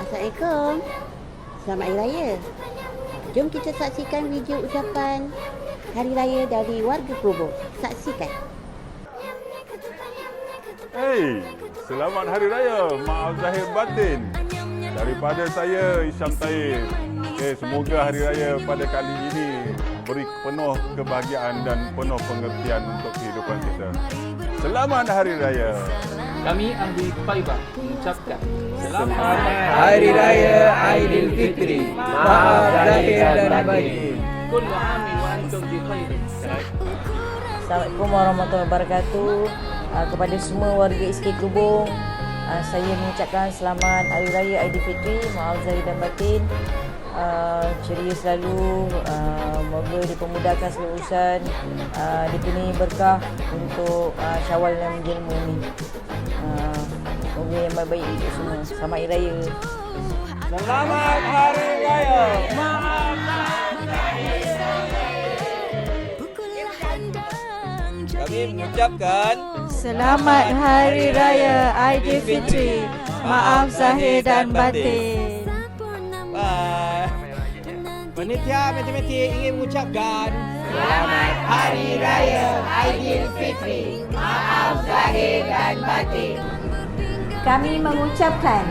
Assalamualaikum. Selamat Hari Raya. Jom kita saksikan video ucapan Hari Raya dari warga Kerubuk. Saksikan. Hey, selamat Hari Raya. Maaf zahir batin. Daripada saya Isyam Taib. Okay, semoga Hari Raya pada kali ini beri penuh kebahagiaan dan penuh pengertian untuk kehidupan kita. Selamat Hari Raya. Kami Ahli Faibah mengucapkan Selamat Hari Raya Aidilfitri. Maaf zahir dan batin. Kullu amin wa antum bi khairin. Assalamualaikum warahmatullahi wabarakatuh uh, kepada semua warga SK Kubung. Uh, saya mengucapkan selamat Hari Raya Aidilfitri, maaf zahir dan batin. Uh, ceria selalu, uh, moga dipermudahkan segala urusan, uh, dipenuhi berkah untuk uh, syawal yang menjelma ni. Uh, moga yang baik-baik untuk semua. Selamat Hari Raya. Selamat Hari Raya. Kami mengucapkan Selamat Hari Raya Aidilfitri. Maaf zahir dan batin. Bye. Panitia Matematik ingin mengucapkan Selamat Hari Raya Aidilfitri. Maaf zahir dan batin. Kami mengucapkan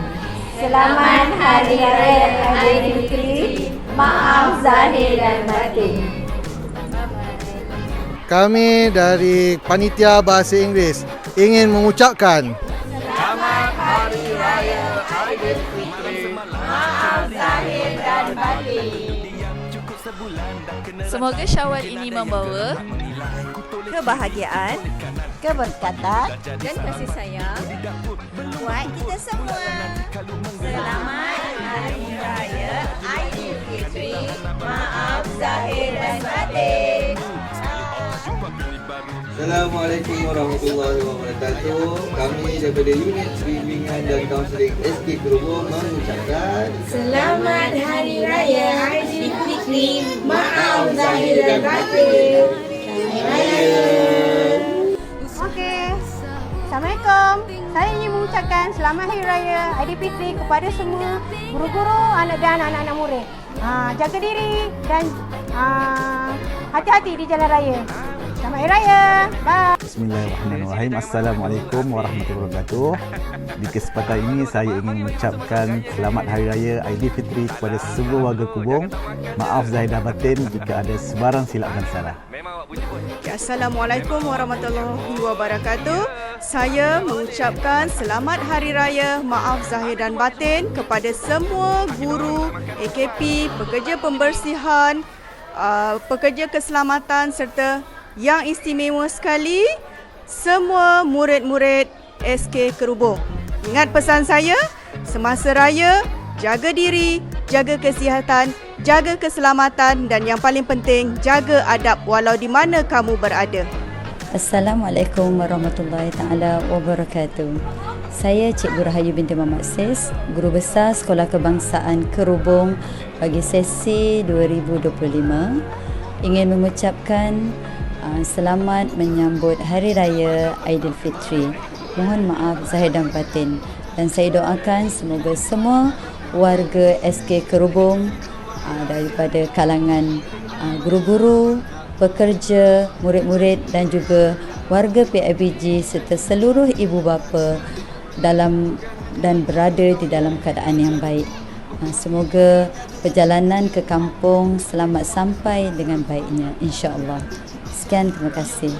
Selamat Hari Raya Aidilfitri. Maaf zahir dan batin. Kami dari Panitia Bahasa Inggeris ingin mengucapkan Semoga syawal ini membawa kebahagiaan Keberkatan. dan kasih sayang buat kita semua. Selamat Hari Raya Aidilfitri. Maaf zahir dan batin. Assalamualaikum warahmatullahi wabarakatuh. Kami daripada unit bimbingan dan kaunseling SK Kerubung mengucapkan Selamat Hari Raya Aidilfitri. Maaf zahir dan batin. Okey. Assalamualaikum. Saya ingin mengucapkan selamat Hari Raya Aidilfitri kepada semua guru-guru anak dan anak-anak murid. Ha, jaga diri dan ha, hati-hati di jalan raya. Selamat Hari Raya. Bye. Bismillahirrahmanirrahim. Assalamualaikum warahmatullahi wabarakatuh. Di kesempatan ini saya ingin mengucapkan selamat Hari Raya Aidilfitri kepada semua warga Kubung. Maaf zahir dan batin jika ada sebarang silap dan salah. Ya, Assalamualaikum warahmatullahi wabarakatuh. Saya mengucapkan selamat Hari Raya Maaf Zahir dan Batin kepada semua guru, AKP, pekerja pembersihan, uh, pekerja keselamatan serta yang istimewa sekali semua murid-murid SK Kerubung. Ingat pesan saya, semasa raya jaga diri, jaga kesihatan, jaga keselamatan dan yang paling penting jaga adab walau di mana kamu berada. Assalamualaikum warahmatullahi taala wabarakatuh. Saya Cikgu Rahayu binti Muhammad Sis, Guru Besar Sekolah Kebangsaan Kerubung bagi sesi 2025 ingin mengucapkan selamat menyambut Hari Raya Aidilfitri. Mohon maaf zahir dan batin dan saya doakan semoga semua warga SK Kerubung uh, daripada kalangan uh, guru-guru, pekerja, murid-murid dan juga warga PIBG serta seluruh ibu bapa dalam dan berada di dalam keadaan yang baik. Uh, Semoga perjalanan ke kampung selamat sampai dengan baiknya insya-Allah. Sekian terima kasih.